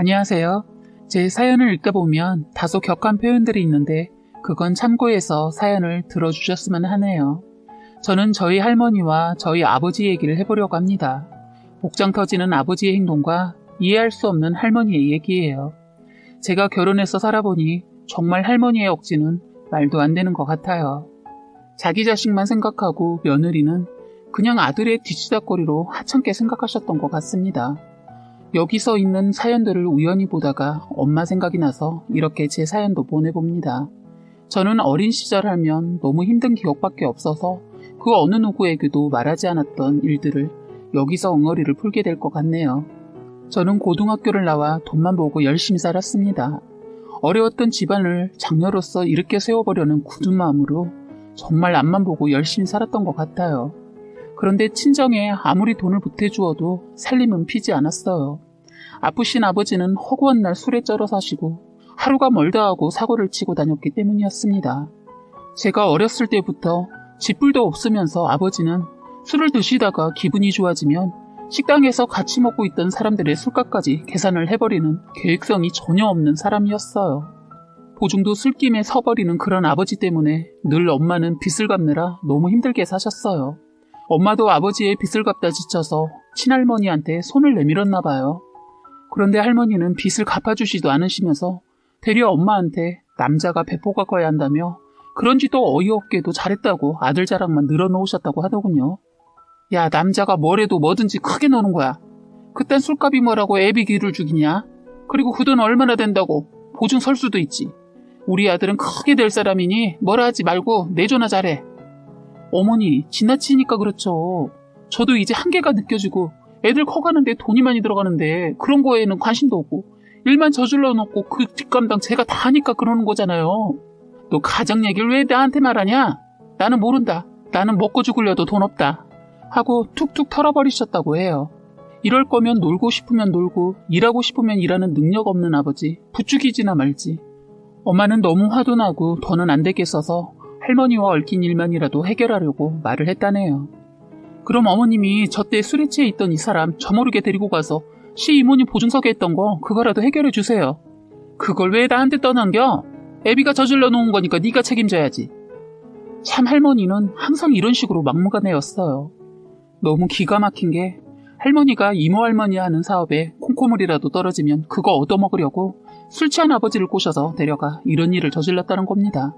안녕하세요. 제 사연을 읽다 보면 다소 격한 표현들이 있는데 그건 참고해서 사연을 들어주셨으면 하네요. 저는 저희 할머니와 저희 아버지 얘기를 해보려고 합니다. 복장 터지는 아버지의 행동과 이해할 수 없는 할머니의 얘기예요. 제가 결혼해서 살아보니 정말 할머니의 억지는 말도 안 되는 것 같아요. 자기 자식만 생각하고 며느리는 그냥 아들의 뒤치다거리로 하찮게 생각하셨던 것 같습니다. 여기서 있는 사연들을 우연히 보다가 엄마 생각이 나서 이렇게 제 사연도 보내봅니다. 저는 어린 시절 하면 너무 힘든 기억밖에 없어서 그 어느 누구에게도 말하지 않았던 일들을 여기서 엉어리를 풀게 될 것 같네요. 저는 고등학교를 나와 돈만 보고 열심히 살았습니다. 어려웠던 집안을 장녀로서 이렇게 세워보려는 굳은 마음으로 정말 앞만 보고 열심히 살았던 것 같아요. 그런데 친정에 아무리 돈을 보태주어도 살림은 피지 않았어요. 아프신 아버지는 허구한 날 술에 쩔어 사시고 하루가 멀다 하고 사고를 치고 다녔기 때문이었습니다. 제가 어렸을 때부터 집불도 없으면서 아버지는 술을 드시다가 기분이 좋아지면 식당에서 같이 먹고 있던 사람들의 술값까지 계산을 해버리는 계획성이 전혀 없는 사람이었어요. 보중도 술김에 서버리는 그런 아버지 때문에 늘 엄마는 빚을 갚느라 너무 힘들게 사셨어요. 엄마도 아버지의 빚을 갚다 지쳐서 친할머니한테 손을 내밀었나 봐요. 그런데 할머니는 빚을 갚아주지도 않으시면서 대려 엄마한테 남자가 배포가 커야 한다며 그런지도 어이없게도 잘했다고 아들 자랑만 늘어놓으셨다고 하더군요. 야 남자가 뭐래도 뭐든지 크게 노는 거야. 그딴 술값이 뭐라고 애비 기를 죽이냐? 그리고 그 돈 얼마나 된다고 보증 설 수도 있지. 우리 아들은 크게 될 사람이니 뭐라 하지 말고 내조나 잘해. 어머니 지나치니까 그렇죠. 저도 이제 한계가 느껴지고 애들 커가는데 돈이 많이 들어가는데 그런 거에는 관심도 없고 일만 저질러 놓고 그 뒷감당 제가 다 하니까 그러는 거잖아요. 너 가정 얘기를 왜 나한테 말하냐? 나는 모른다. 나는 먹고 죽으려도 돈 없다. 하고 툭툭 털어버리셨다고 해요. 이럴 거면 놀고 싶으면 놀고 일하고 싶으면 일하는 능력 없는 아버지 부추기지나 말지. 엄마는 너무 화도 나고 더는 안 되겠어서 할머니와 얽힌 일만이라도 해결하려고 말을 했다네요. 그럼 어머님이 저때 술에 취해 있던 이 사람 저 모르게 데리고 가서 시 이모님 보증서에 했던 거 그거라도 해결해 주세요. 그걸 왜 나한테 떠넘겨? 애비가 저질러 놓은 거니까 네가 책임져야지. 참 할머니는 항상 이런 식으로 막무가내였어요. 너무 기가 막힌 게 할머니가 이모 할머니 하는 사업에 콩고물이라도 떨어지면 그거 얻어먹으려고 술 취한 아버지를 꼬셔서 데려가 이런 일을 저질렀다는 겁니다.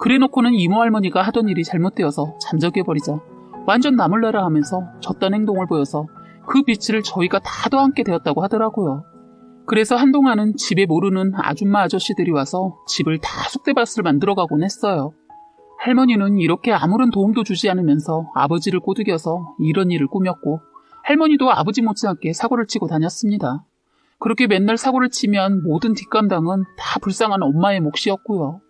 그래놓고는 이모 할머니가 하던 일이 잘못되어서 잠적해버리자 완전 나몰라라 하면서 졌던 행동을 보여서 그 빛을 저희가 다 더함께 되었다고 하더라고요. 그래서 한동안은 집에 모르는 아줌마 아저씨들이 와서 집을 다 쑥대밭을 만들어가곤 했어요. 할머니는 이렇게 아무런 도움도 주지 않으면서 아버지를 꼬드겨서 이런 일을 꾸몄고 할머니도 아버지 못지않게 사고를 치고 다녔습니다. 그렇게 맨날 사고를 치면 모든 뒷감당은 다 불쌍한 엄마의 몫이었고요.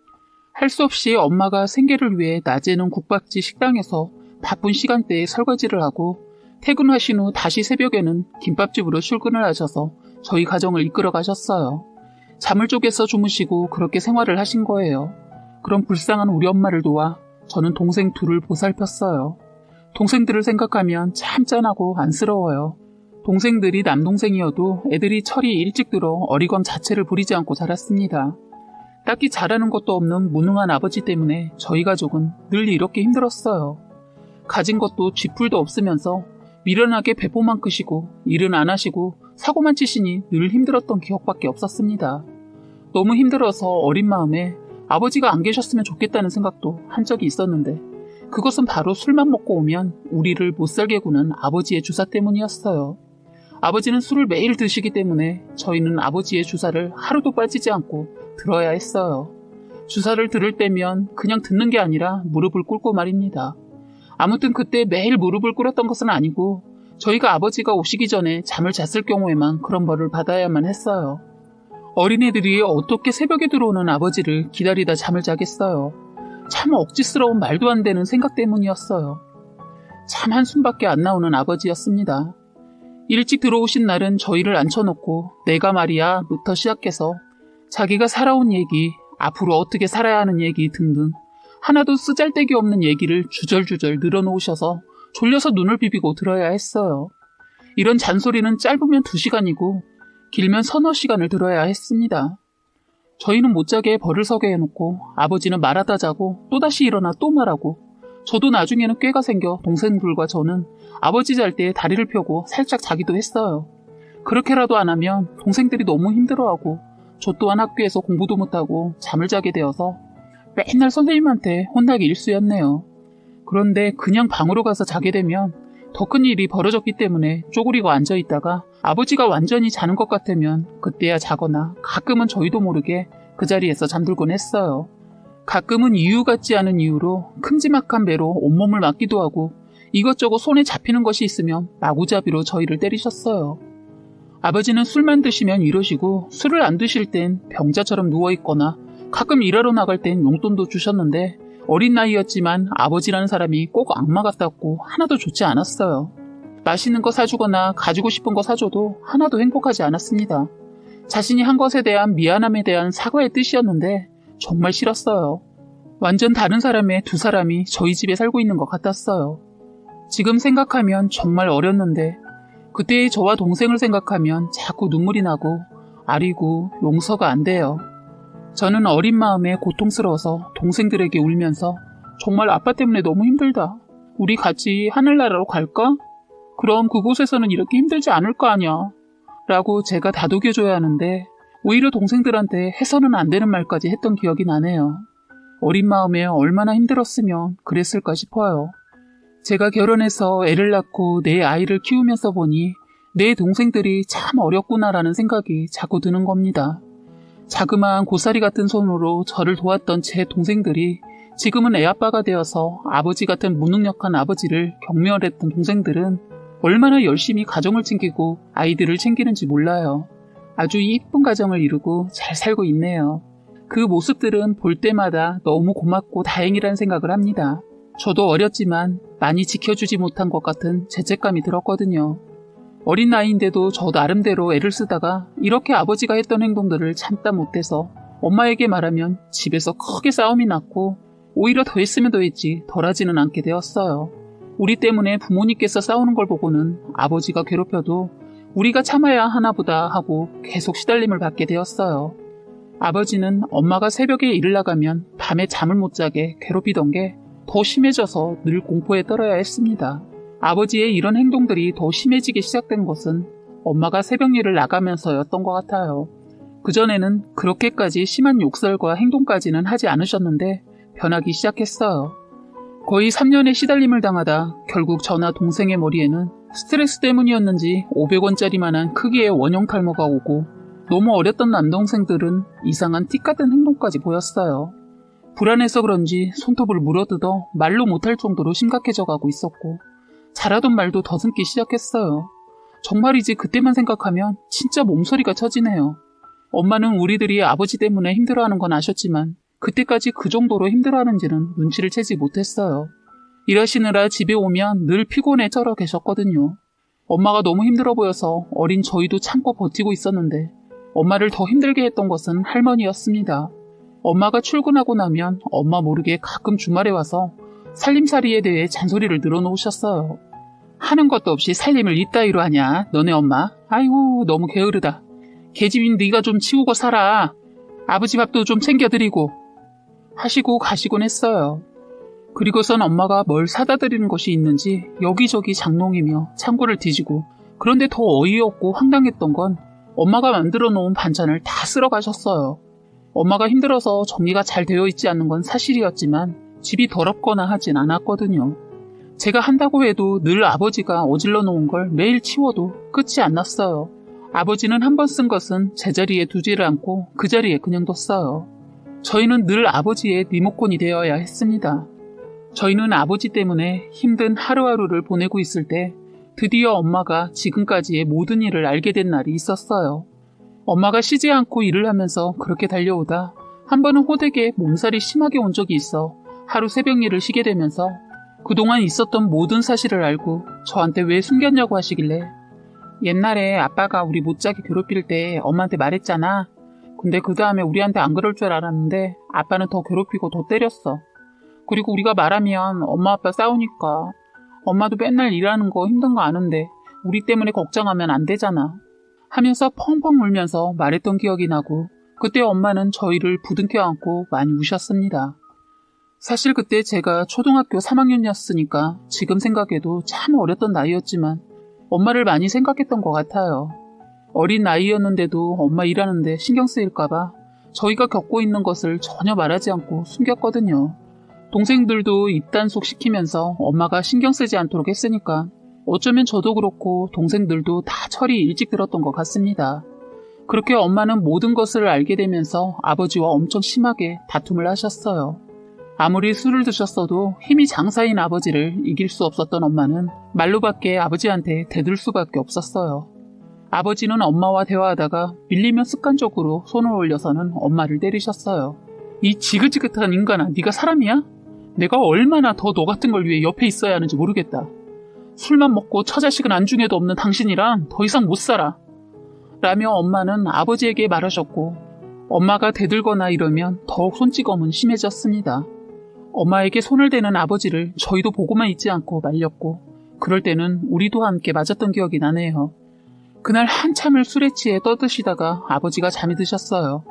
할 수 없이 엄마가 생계를 위해 낮에는 국밥집 식당에서 바쁜 시간대에 설거지를 하고 퇴근하신 후 다시 새벽에는 김밥집으로 출근을 하셔서 저희 가정을 이끌어 가셨어요. 잠을 쪼개서 주무시고 그렇게 생활을 하신 거예요. 그런 불쌍한 우리 엄마를 도와 저는 동생 둘을 보살폈어요. 동생들을 생각하면 참 짠하고 안쓰러워요. 동생들이 남동생이어도 애들이 철이 일찍 들어 어리광 자체를 부리지 않고 자랐습니다. 딱히 잘하는 것도 없는 무능한 아버지 때문에 저희 가족은 늘 이렇게 힘들었어요. 가진 것도 쥐풀도 없으면서 미련하게 배포만 크시고 일은 안 하시고 사고만 치시니 늘 힘들었던 기억밖에 없었습니다. 너무 힘들어서 어린 마음에 아버지가 안 계셨으면 좋겠다는 생각도 한 적이 있었는데 그것은 바로 술만 먹고 오면 우리를 못 살게 구는 아버지의 주사 때문이었어요. 아버지는 술을 매일 드시기 때문에 저희는 아버지의 주사를 하루도 빠지지 않고 들어야 했어요. 주사를 들을 때면 그냥 듣는 게 아니라 무릎을 꿇고 말입니다. 아무튼 그때 매일 무릎을 꿇었던 것은 아니고 저희가 아버지가 오시기 전에 잠을 잤을 경우에만 그런 벌을 받아야만 했어요. 어린애들이 어떻게 새벽에 들어오는 아버지를 기다리다 잠을 자겠어요. 참 억지스러운 말도 안 되는 생각 때문이었어요. 참 한숨밖에 안 나오는 아버지였습니다. 일찍 들어오신 날은 저희를 앉혀놓고 내가 말이야부터 시작해서 자기가 살아온 얘기, 앞으로 어떻게 살아야 하는 얘기 등등 하나도 쓰잘데기 없는 얘기를 주절주절 늘어놓으셔서 졸려서 눈을 비비고 들어야 했어요. 이런 잔소리는 짧으면 2시간이고 길면 서너 시간을 들어야 했습니다. 저희는 못 자게 벌을 서게 해놓고 아버지는 말하다 자고 또다시 일어나 또 말하고 저도 나중에는 꾀가 생겨 동생들과 저는 아버지 잘 때 다리를 펴고 살짝 자기도 했어요. 그렇게라도 안 하면 동생들이 너무 힘들어하고 저 또한 학교에서 공부도 못하고 잠을 자게 되어서 맨날 선생님한테 혼나기 일쑤였네요. 그런데 그냥 방으로 가서 자게 되면 더 큰 일이 벌어졌기 때문에 쪼그리고 앉아 있다가 아버지가 완전히 자는 것 같으면 그때야 자거나 가끔은 저희도 모르게 그 자리에서 잠들곤 했어요. 가끔은 이유 같지 않은 이유로 큼지막한 배로 온몸을 맞기도 하고 이것저것 손에 잡히는 것이 있으면 마구잡이로 저희를 때리셨어요. 아버지는 술만 드시면 이러시고 술을 안 드실 땐 병자처럼 누워있거나 가끔 일하러 나갈 땐 용돈도 주셨는데 어린 나이였지만 아버지라는 사람이 꼭 악마 같았고 하나도 좋지 않았어요. 맛있는 거 사주거나 가지고 싶은 거 사줘도 하나도 행복하지 않았습니다. 자신이 한 것에 대한 미안함에 대한 사과의 뜻이었는데 정말 싫었어요. 완전 다른 사람의 두 사람이 저희 집에 살고 있는 것 같았어요. 지금 생각하면 정말 어렸는데 그때의 저와 동생을 생각하면 자꾸 눈물이 나고 아리고 용서가 안 돼요. 저는 어린 마음에 고통스러워서 동생들에게 울면서 정말 아빠 때문에 너무 힘들다. 우리 같이 하늘나라로 갈까? 그럼 그곳에서는 이렇게 힘들지 않을 거 아니야. 라고 제가 다독여줘야 하는데 오히려 동생들한테 해서는 안 되는 말까지 했던 기억이 나네요. 어린 마음에 얼마나 힘들었으면 그랬을까 싶어요. 제가 결혼해서 애를 낳고 내 아이를 키우면서 보니 내 동생들이 참 어렵구나라는 생각이 자꾸 드는 겁니다. 자그마한 고사리 같은 손으로 저를 도왔던 제 동생들이 지금은 애아빠가 되어서 아버지 같은 무능력한 아버지를 경멸했던 동생들은 얼마나 열심히 가정을 챙기고 아이들을 챙기는지 몰라요. 아주 이쁜 가정을 이루고 잘 살고 있네요. 그 모습들은 볼 때마다 너무 고맙고 다행이라는 생각을 합니다. 저도 어렸지만 많이 지켜주지 못한 것 같은 죄책감이 들었거든요. 어린 나이인데도 저 나름대로 애를 쓰다가 이렇게 아버지가 했던 행동들을 참다 못해서 엄마에게 말하면 집에서 크게 싸움이 났고 오히려 더 했으면 더 했지 덜하지는 않게 되었어요. 우리 때문에 부모님께서 싸우는 걸 보고는 아버지가 괴롭혀도 우리가 참아야 하나 보다 하고 계속 시달림을 받게 되었어요. 아버지는 엄마가 새벽에 일을 나가면 밤에 잠을 못 자게 괴롭히던 게 더 심해져서 늘 공포에 떨어야 했습니다. 아버지의 이런 행동들이 더 심해지기 시작된 것은 엄마가 새벽 일을 나가면서였던 것 같아요. 그전에는 그렇게까지 심한 욕설과 행동까지는 하지 않으셨는데 변하기 시작했어요. 거의 3년의 시달림을 당하다 결국 저나 동생의 머리에는 스트레스 때문이었는지 500원짜리만한 크기의 원형 탈모가 오고 너무 어렸던 남동생들은 이상한 틱 같은 행동까지 보였어요. 불안해서 그런지 손톱을 물어뜯어 말로 못할 정도로 심각해져 가고 있었고 잘하던 말도 더듬기 시작했어요. 정말이지 그때만 생각하면 진짜 몸소리가 쳐지네요. 엄마는 우리들이 아버지 때문에 힘들어하는 건 아셨지만 그때까지 그 정도로 힘들어하는지는 눈치를 채지 못했어요. 일하시느라 집에 오면 늘 피곤해 쩔어 계셨거든요. 엄마가 너무 힘들어 보여서 어린 저희도 참고 버티고 있었는데 엄마를 더 힘들게 했던 것은 할머니였습니다. 엄마가 출근하고 나면 엄마 모르게 가끔 주말에 와서 살림살이에 대해 잔소리를 늘어놓으셨어요. 하는 것도 없이 살림을 이따위로 하냐, 너네 엄마? 아이고, 너무 게으르다. 계집인 네가 좀 치우고 살아. 아버지 밥도 좀 챙겨드리고. 하시고 가시곤 했어요. 그리고선 엄마가 뭘 사다 드리는 것이 있는지 여기저기 장롱이며 창고를 뒤지고 그런데 더 어이없고 황당했던 건 엄마가 만들어 놓은 반찬을 다 쓸어 가셨어요. 엄마가 힘들어서 정리가 잘 되어 있지 않는 건 사실이었지만 집이 더럽거나 하진 않았거든요. 제가 한다고 해도 늘 아버지가 어질러 놓은 걸 매일 치워도 끝이 안 났어요. 아버지는 한 번 쓴 것은 제자리에 두지를 않고 그 자리에 그냥 뒀어요. 저희는 늘 아버지의 리모컨이 되어야 했습니다. 저희는 아버지 때문에 힘든 하루하루를 보내고 있을 때 드디어 엄마가 지금까지의 모든 일을 알게 된 날이 있었어요. 엄마가 쉬지 않고 일을 하면서 그렇게 달려오다 한 번은 호되게 몸살이 심하게 온 적이 있어 하루 새벽 일을 쉬게 되면서 그동안 있었던 모든 사실을 알고 저한테 왜 숨겼냐고 하시길래 옛날에 아빠가 우리 못자게 괴롭힐 때 엄마한테 말했잖아. 근데 그 다음에 우리한테 안 그럴 줄 알았는데 아빠는 더 괴롭히고 더 때렸어. 그리고 우리가 말하면 엄마 아빠 싸우니까 엄마도 맨날 일하는 거 힘든 거 아는데 우리 때문에 걱정하면 안 되잖아. 하면서 펑펑 울면서 말했던 기억이 나고 그때 엄마는 저희를 부둥켜 안고 많이 우셨습니다. 사실 그때 제가 초등학교 3학년이었으니까 지금 생각해도 참 어렸던 나이였지만 엄마를 많이 생각했던 것 같아요. 어린 나이였는데도 엄마 일하는데 신경 쓰일까봐 저희가 겪고 있는 것을 전혀 말하지 않고 숨겼거든요. 동생들도 입단속 시키면서 엄마가 신경 쓰지 않도록 했으니까 어쩌면 저도 그렇고 동생들도 다 철이 일찍 들었던 것 같습니다. 그렇게 엄마는 모든 것을 알게 되면서 아버지와 엄청 심하게 다툼을 하셨어요. 아무리 술을 드셨어도 힘이 장사인 아버지를 이길 수 없었던 엄마는 말로밖에 아버지한테 대들 수밖에 없었어요. 아버지는 엄마와 대화하다가 밀리면 습관적으로 손을 올려서는 엄마를 때리셨어요. 이 지긋지긋한 인간아, 네가 사람이야? 내가 얼마나 더 너 같은 걸 위해 옆에 있어야 하는지 모르겠다. 술만 먹고 처자식은 안중에도 없는 당신이랑 더 이상 못 살아. 라며 엄마는 아버지에게 말하셨고 엄마가 대들거나 이러면 더욱 손찌검은 심해졌습니다. 엄마에게 손을 대는 아버지를 저희도 보고만 있지 않고 말렸고 그럴 때는 우리도 함께 맞았던 기억이 나네요. 그날 한참을 술에 취해 떠드시다가 아버지가 잠이 드셨어요.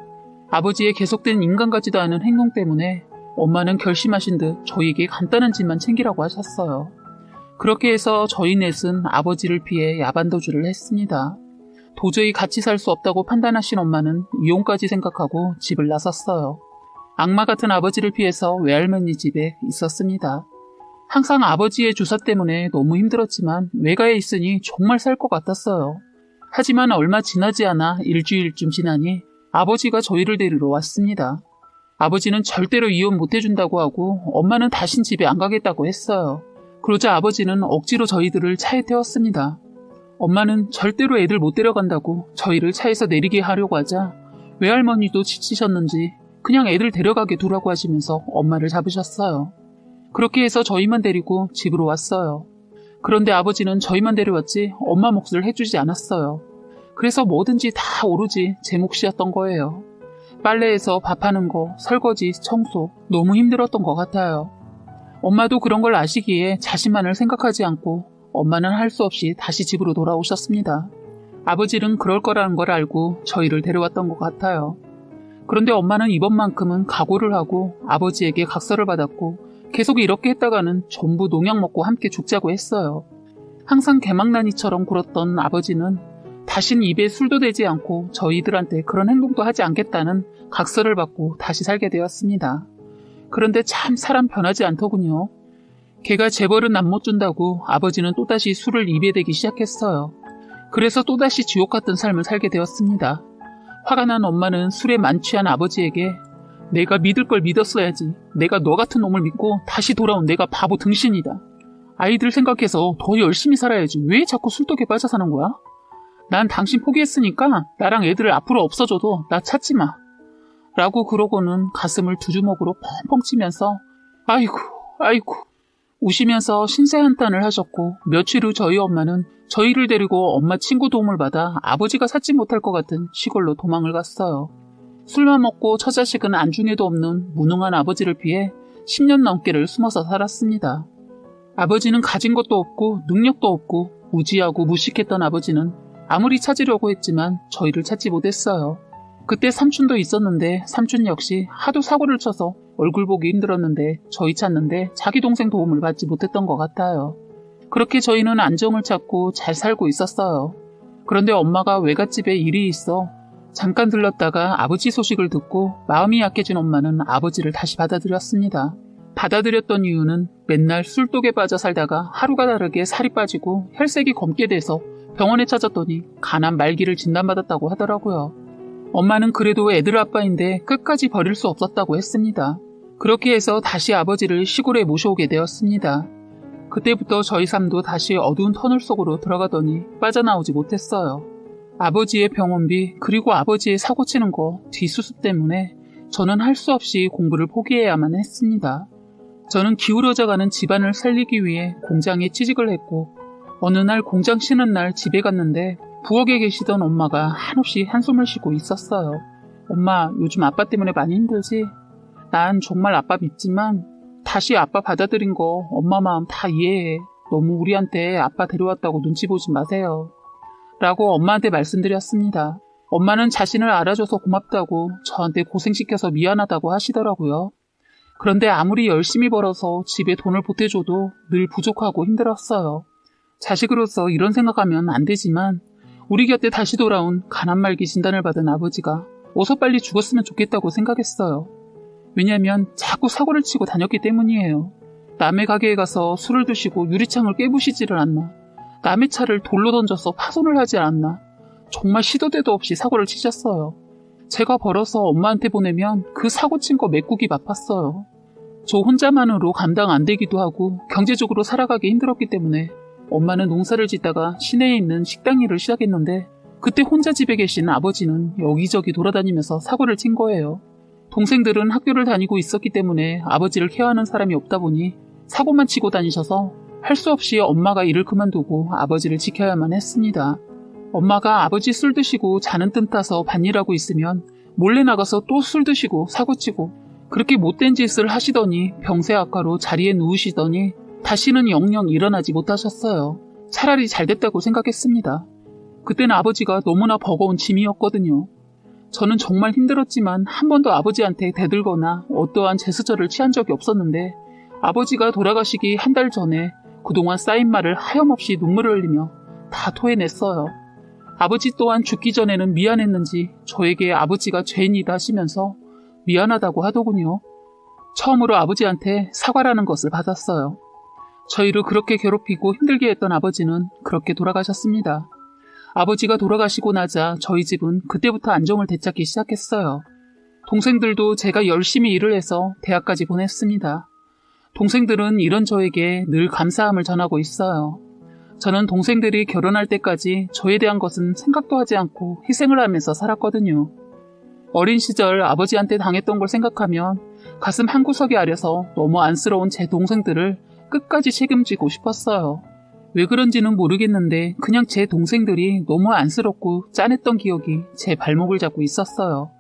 아버지의 계속된 인간 같지도 않은 행동 때문에 엄마는 결심하신 듯 저희에게 간단한 집만 챙기라고 하셨어요. 그렇게 해서 저희 넷은 아버지를 피해 야반도주를 했습니다. 도저히 같이 살 수 없다고 판단하신 엄마는 이혼까지 생각하고 집을 나섰어요. 악마 같은 아버지를 피해서 외할머니 집에 있었습니다. 항상 아버지의 주사 때문에 너무 힘들었지만 외가에 있으니 정말 살 것 같았어요. 하지만 얼마 지나지 않아 일주일쯤 지나니 아버지가 저희를 데리러 왔습니다. 아버지는 절대로 이혼 못 해준다고 하고 엄마는 다신 집에 안 가겠다고 했어요. 그러자 아버지는 억지로 저희들을 차에 태웠습니다. 엄마는 절대로 애들 못 데려간다고 저희를 차에서 내리게 하려고 하자 외할머니도 지치셨는지 그냥 애들 데려가게 두라고 하시면서 엄마를 잡으셨어요. 그렇게 해서 저희만 데리고 집으로 왔어요. 그런데 아버지는 저희만 데려왔지 엄마 몫을 해주지 않았어요. 그래서 뭐든지 다 오로지 제 몫이었던 거예요. 빨래에서 밥하는 거, 설거지, 청소 너무 힘들었던 것 같아요. 엄마도 그런 걸 아시기에 자신만을 생각하지 않고 엄마는 할 수 없이 다시 집으로 돌아오셨습니다. 아버지는 그럴 거라는 걸 알고 저희를 데려왔던 것 같아요. 그런데 엄마는 이번만큼은 각오를 하고 아버지에게 각서를 받았고 계속 이렇게 했다가는 전부 농약 먹고 함께 죽자고 했어요. 항상 개망난이처럼 굴었던 아버지는 다신 입에 술도 대지 않고 저희들한테 그런 행동도 하지 않겠다는 각서를 받고 다시 살게 되었습니다. 그런데 참 사람 변하지 않더군요. 걔가 재벌은 남못 준다고 아버지는 또다시 술을 입에 대기 시작했어요. 그래서 또다시 지옥 같은 삶을 살게 되었습니다. 화가 난 엄마는 술에 만취한 아버지에게 내가 믿을 걸 믿었어야지. 내가 너 같은 놈을 믿고 다시 돌아온 내가 바보 등신이다. 아이들 생각해서 더 열심히 살아야지. 왜 자꾸 술독에 빠져 사는 거야? 난 당신 포기했으니까 나랑 애들을 앞으로 없어져도 나 찾지 마. 라고 그러고는 가슴을 두 주먹으로 펑펑 치면서 아이고 아이고 우시면서 신세 한탄을 하셨고 며칠 후 저희 엄마는 저희를 데리고 엄마 친구 도움을 받아 아버지가 찾지 못할 것 같은 시골로 도망을 갔어요. 술만 먹고 처자식은 안중에도 없는 무능한 아버지를 피해 10년 넘게를 숨어서 살았습니다. 아버지는 가진 것도 없고 능력도 없고 무지하고 무식했던 아버지는 아무리 찾으려고 했지만 저희를 찾지 못했어요. 그때 삼촌도 있었는데 삼촌 역시 하도 사고를 쳐서 얼굴 보기 힘들었는데 저희 찾는데 자기 동생 도움을 받지 못했던 것 같아요. 그렇게 저희는 안정을 찾고 잘 살고 있었어요. 그런데 엄마가 외갓집에 일이 있어 잠깐 들렀다가 아버지 소식을 듣고 마음이 약해진 엄마는 아버지를 다시 받아들였습니다. 받아들였던 이유는 맨날 술독에 빠져 살다가 하루가 다르게 살이 빠지고 혈색이 검게 돼서 병원에 찾았더니 간암 말기를 진단받았다고 하더라고요. 엄마는 그래도 애들 아빠인데 끝까지 버릴 수 없었다고 했습니다. 그렇게 해서 다시 아버지를 시골에 모셔오게 되었습니다. 그때부터 저희 삶도 다시 어두운 터널 속으로 들어가더니 빠져나오지 못했어요. 아버지의 병원비 그리고 아버지의 사고치는 거 뒷수습 때문에 저는 할 수 없이 공부를 포기해야만 했습니다. 저는 기울어져가는 집안을 살리기 위해 공장에 취직을 했고 어느 날 공장 쉬는 날 집에 갔는데 부엌에 계시던 엄마가 한없이 한숨을 쉬고 있었어요. 엄마 요즘 아빠 때문에 많이 힘들지? 난 정말 아빠 믿지만 다시 아빠 받아들인 거 엄마 마음 다 이해해. 너무 우리한테 아빠 데려왔다고 눈치 보지 마세요. 라고 엄마한테 말씀드렸습니다. 엄마는 자신을 알아줘서 고맙다고 저한테 고생시켜서 미안하다고 하시더라고요. 그런데 아무리 열심히 벌어서 집에 돈을 보태줘도 늘 부족하고 힘들었어요. 자식으로서 이런 생각하면 안 되지만 우리 곁에 다시 돌아온 가난 말기 진단을 받은 아버지가 어서 빨리 죽었으면 좋겠다고 생각했어요. 왜냐면 자꾸 사고를 치고 다녔기 때문이에요. 남의 가게에 가서 술을 드시고 유리창을 깨부시지를 않나. 남의 차를 돌로 던져서 파손을 하지 않나. 정말 시도 때도 없이 사고를 치셨어요. 제가 벌어서 엄마한테 보내면 그 사고 친 거 메꾸기 바빴어요. 저 혼자만으로 감당 안 되기도 하고 경제적으로 살아가기 힘들었기 때문에 엄마는 농사를 짓다가 시내에 있는 식당 일을 시작했는데 그때 혼자 집에 계신 아버지는 여기저기 돌아다니면서 사고를 친 거예요. 동생들은 학교를 다니고 있었기 때문에 아버지를 케어하는 사람이 없다 보니 사고만 치고 다니셔서 할 수 없이 엄마가 일을 그만두고 아버지를 지켜야만 했습니다. 엄마가 아버지 술 드시고 자는 뜸 타서 반일하고 있으면 몰래 나가서 또 술 드시고 사고치고 그렇게 못된 짓을 하시더니 병세 악화로 자리에 누우시더니 다시는 영영 일어나지 못하셨어요. 차라리 잘 됐다고 생각했습니다. 그때는 아버지가 너무나 버거운 짐이었거든요. 저는 정말 힘들었지만 한 번도 아버지한테 대들거나 어떠한 제스처를 취한 적이 없었는데 아버지가 돌아가시기 한 달 전에 그동안 쌓인 말을 하염없이 눈물을 흘리며 다 토해냈어요. 아버지 또한 죽기 전에는 미안했는지 저에게 아버지가 죄인이다 하시면서 미안하다고 하더군요. 처음으로 아버지한테 사과라는 것을 받았어요. 저희를 그렇게 괴롭히고 힘들게 했던 아버지는 그렇게 돌아가셨습니다. 아버지가 돌아가시고 나자 저희 집은 그때부터 안정을 되찾기 시작했어요. 동생들도 제가 열심히 일을 해서 대학까지 보냈습니다. 동생들은 이런 저에게 늘 감사함을 전하고 있어요. 저는 동생들이 결혼할 때까지 저에 대한 것은 생각도 하지 않고 희생을 하면서 살았거든요. 어린 시절 아버지한테 당했던 걸 생각하면 가슴 한구석이 아려서 너무 안쓰러운 제 동생들을 끝까지 책임지고 싶었어요. 왜 그런지는 모르겠는데 그냥 제 동생들이 너무 안쓰럽고 짠했던 기억이 제 발목을 잡고 있었어요.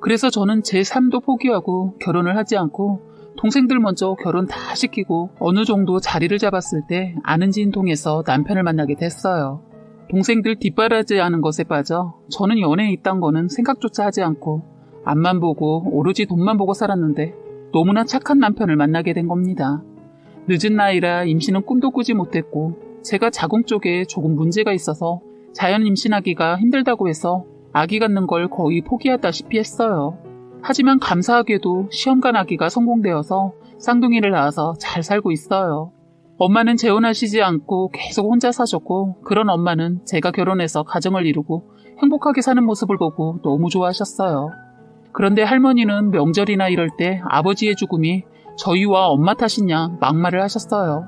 그래서 저는 제 삶도 포기하고 결혼을 하지 않고 동생들 먼저 결혼 다 시키고 어느 정도 자리를 잡았을 때 아는 지인 통해서 남편을 만나게 됐어요. 동생들 뒷바라지 하는 것에 빠져 저는 연애에 있단 거는 생각조차 하지 않고 앞만 보고 오로지 돈만 보고 살았는데 너무나 착한 남편을 만나게 된 겁니다. 늦은 나이라 임신은 꿈도 꾸지 못했고 제가 자궁 쪽에 조금 문제가 있어서 자연 임신하기가 힘들다고 해서 아기 갖는 걸 거의 포기하다시피 했어요. 하지만 감사하게도 시험관 아기가 성공되어서 쌍둥이를 낳아서 잘 살고 있어요. 엄마는 재혼하시지 않고 계속 혼자 사셨고 그런 엄마는 제가 결혼해서 가정을 이루고 행복하게 사는 모습을 보고 너무 좋아하셨어요. 그런데 할머니는 명절이나 이럴 때 아버지의 죽음이 저희와 엄마 양 막말을 하셨어요.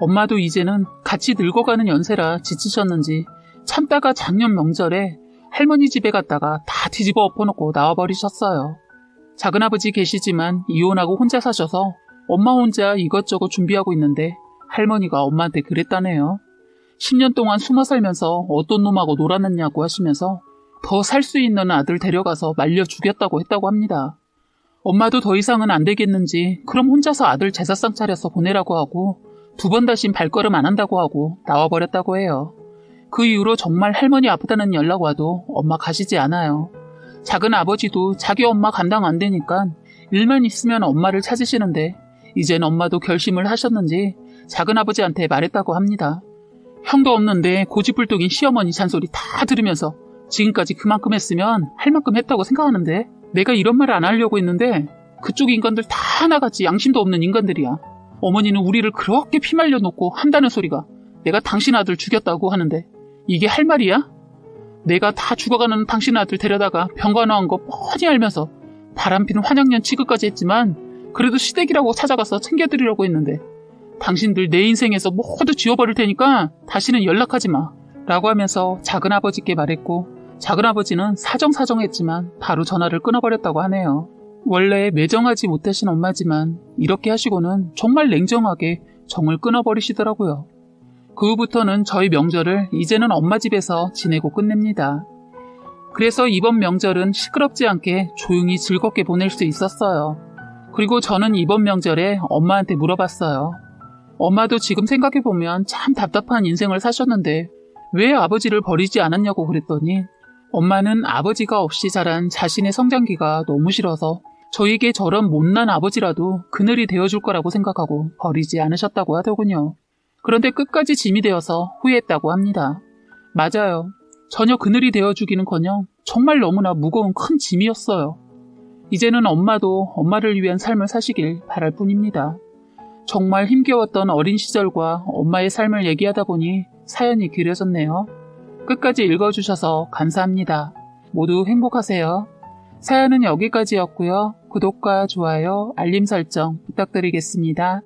엄마도 이제는 같이 늙어가는 연세라 지치셨는지 참다가 작년 명절에 할머니 집에 갔다가 다 뒤집어 엎어놓고 나와버리셨어요. 작은아버지 계시지만 이혼하고 혼자 사셔서 엄마 혼자 이것저것 준비하고 있는데 할머니가 엄마한테 그랬다네요. 10년 동안 숨어 살면서 어떤 놈하고 놀았느냐고 하시면서 더 살 수 있는 아들 데려가서 말려 죽였다고 했다고 합니다. 엄마도 더 이상은 안 되겠는지 그럼 혼자서 아들 제사상 차려서 보내라고 하고 두 번 다신 발걸음 안 한다고 하고 나와버렸다고 해요. 그 이후로 정말 할머니 아프다는 연락 와도 엄마 가시지 않아요. 작은 아버지도 자기 엄마 감당 안 되니까 일만 있으면 엄마를 찾으시는데 이젠 엄마도 결심을 하셨는지 작은 아버지한테 말했다고 합니다. 형도 없는데 고집불뚝인 시어머니 잔소리 다 들으면서 지금까지 그만큼 했으면 할 만큼 했다고 생각하는데 내가 이런 말을 안 하려고 했는데 그쪽 인간들 다 하나같이 양심도 없는 인간들이야. 어머니는 우리를 그렇게 피말려 놓고 한다는 소리가 내가 당신 아들 죽였다고 하는데 이게 할 말이야? 내가 다 죽어가는 당신 아들 데려다가 병간호한 거 뻔히 알면서 바람피는 환양년 취급까지 했지만 그래도 시댁이라고 찾아가서 챙겨드리려고 했는데 당신들 내 인생에서 모두 지워버릴 테니까 다시는 연락하지 마 라고 하면서 작은아버지께 말했고 작은아버지는 사정사정했지만 바로 전화를 끊어버렸다고 하네요. 원래 매정하지 못하신 엄마지만 이렇게 하시고는 정말 냉정하게 정을 끊어버리시더라고요. 그 후부터는 저희 명절을 이제는 엄마 집에서 지내고 끝냅니다. 그래서 이번 명절은 시끄럽지 않게 조용히 즐겁게 보낼 수 있었어요. 그리고 저는 이번 명절에 엄마한테 물어봤어요. 엄마도 지금 생각해보면 참 답답한 인생을 사셨는데 왜 아버지를 버리지 않았냐고 그랬더니 엄마는 아버지가 없이 자란 자신의 성장기가 너무 싫어서 저에게 저런 못난 아버지라도 그늘이 되어줄 거라고 생각하고 버리지 않으셨다고 하더군요. 그런데 끝까지 짐이 되어서 후회했다고 합니다. 맞아요. 전혀 그늘이 되어주기는커녕 정말 너무나 무거운 큰 짐이었어요. 이제는 엄마도 엄마를 위한 삶을 사시길 바랄 뿐입니다. 정말 힘겨웠던 어린 시절과 엄마의 삶을 얘기하다 보니 사연이 길어졌네요. 끝까지 읽어주셔서 감사합니다. 모두 행복하세요. 사연은 여기까지였고요. 구독과 좋아요, 알림 설정 부탁드리겠습니다.